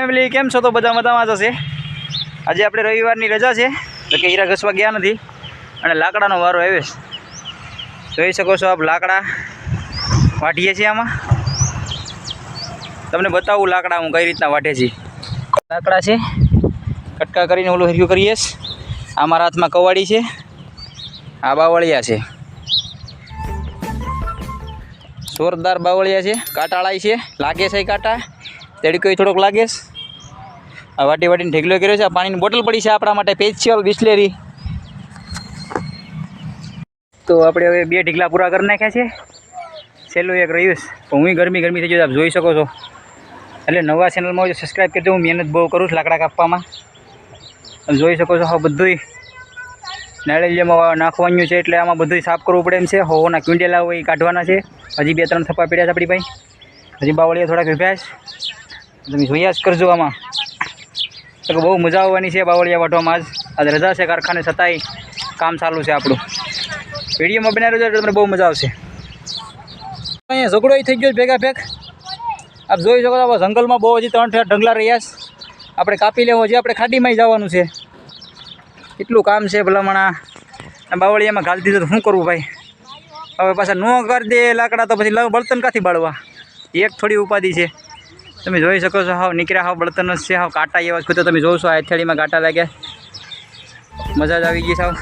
Family કેમ છો? તો બધા મજામાં જ હશે આજે આપણે રવિવારની રજા છે. તો કે હીરા ઘસવા ગયા નથી. અને લાકડાનો વારો આવ્યો છે. જોઈ શકો છો આપ લાકડા વાઢીએ છીએ આમાં. તમને બતાવું લાકડા હું કઈ રીતના વાઢે છે. લાકડા છે. કટકા કરીને ઓલું હર્યું કરીએ આ મારા હાથમાં કવાડી છે. આ બાવળિયા છે. જોરદાર બાવળિયા છે. કાંટાળાય છે. લાગે છે કાંટા. તેડકો થોડોક લાગે છે. આ વાટી વાટીને ઢેગલો કર્યો છે. આ પાણીની બોટલ પડી છે આપણા માટે. પેચિયલ બિસ્લેરી તો આપણે હવે બે ઢીકલા પૂરા કરી નાખ્યા છે. છેલ્લું એક રહ્યું તો હું ગરમી ગરમી થઈ ગયું આપ જોઈ શકો છો. એટલે નવા ચેનલમાં સબસ્ક્રાઈબ કરજો હું મહેનત બહુ કરું છું લાકડા કાપવામાં. જોઈ શકો છો, હા, બધુંય નાળિયેરમાં નાખવાનું છે એટલે આમાં બધું સાફ કરવું પડે એમ છે. હોવાના ક્વિન્ટેલા હોય એ કાઢવાના છે. હજી બે ત્રણ થપ્પા પડ્યા છે આપણી ભાઈ. હજી બાવળીયા થોડાક વિભ્યા તમે જોયા જ કરજો આમાં. તો બહુ મજા આવવાની છે બાવળિયા વાટવામાં આજ. આજ રજા છે કારખાને છતાંય કામ ચાલુ છે આપણું. વિડીયોમાં બનાવી રહ્યો તમને બહુ મજા આવશે. અહીંયા ઝઘડો થઈ ગયો ભેગા ભેગ. આપ જોઈ શકો છો જંગલમાં બહુ હજી ત્રણ ઠેર ઢગલા રહ્યા છે. આપણે કાપી લેવો છે, આપણે ખાડીમાં જવાનું છે. એટલું કામ છે ભલામણા. બાવળિયામાં ઘાલી દીધું શું કરવું ભાઈ? હવે પાછા ન કરી દે લાકડા તો પછી બળતન કાથી બાળવા? એક થોડી ઉપાધિ છે. તમે જોઈ શકો છો હાવ નીકળ્યા, હાવ બળતરનો છે, હાવ કાંટા એવા જ તો તમે જોશો, આ અથેળીમાં કાંટા લાગ્યા. મજા જ આવી ગઈ સાવ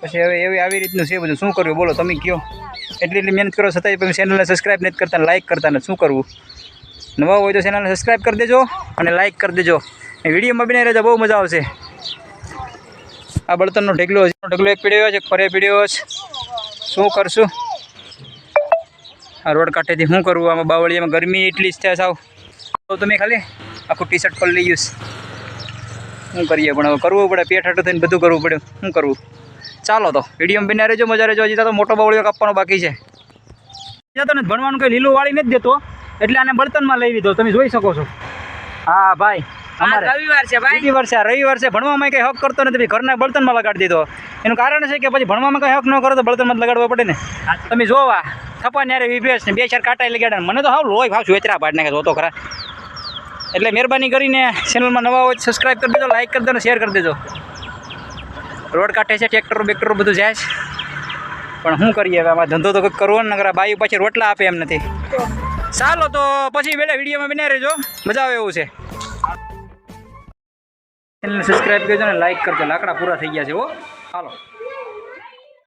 પછી હવે એવી આવી રીતનું છે બધું. શું કરવું? બોલો, તમે કહો એટલી એટલી મહેનત કરો, છતાંય તમે ચેનલને સબસ્ક્રાઈબ નથી કરતા લાઇક કરતા નથી શું કરવું? નવા હોય તો ચેનલને સબસ્ક્રાઈબ કરી દેજો અને લાઇક કરી દેજો. વિડીયોમાં નહીં રહેજો બહુ મજા આવશે. આ બળતણનો ઢગલો છે. ઢગલો એક પીડ્યો છે, ફરે પીડ્યો છે. શું કરશું? આ રોડ કાંઠેથી શું કરવું? આમાં બાવળીયામાં ગરમી એટલી જ થાય સાવ. તો તમે ખાલી આખું ટી શર્ટ પર લઈ જઈશ. શું કરીએ પણ હવે કરવું પડે પેટ હાટું થઈને બધું કરવું પડે. શું કરવું? ચાલો તો વિડીયોમાં બિના રહેજો મજા રહેજો. હજી તો મોટો બાવળીઓ કાપવાનો બાકી છે. જતો ને ભણવાનું કંઈ લીલું વાળી નથી દેતો એટલે આને બળતનમાં લઈ લીધો. તમે જોઈ શકો છો. હા ભાઈ અમારે રવિવાર છે ભાઈ. રવિવાર છે. ભણવામાં કંઈ હક કરતો નથી ઘરના બળતનમાં લગાડી દીધો. એનું કારણ છે કે પછી ભણવામાં કંઈ હક ન કરો તો બળતનમાં જ લગાડવો પડે ને. તમે જોવા. થપા ન્યારે વિભેશ ને બે ચાર કાંટા લગાડે મને તો હાવ લોહી ભાવ વેચરા પાડ નાખે જોતો એટલે મહેરબાની કરીને ચેનલમાં નવા હોય સબસ્ક્રાઈબ કરી દેજો લાઈક કરી દેજો શેર કરી દેજો. રોડ કાંઠે છે ટ્રેક્ટરો બેક્ટરો, બધું જાય છે. પણ શું કરીએ હવે? આમાં ધંધો તો કંઈક કરવો ને નકર આ બાયું પાછી રોટલા આપે એમ નથી. ચાલો તો પછી વેળા વિડીયોમાં બન્યા રહેજો. મજા આવે એવું છે. ચેનલને સબસ્ક્રાઈબ કરજો ને લાઈક કરજો. લાકડા પૂરા થઈ ગયા છે હો. હાલો.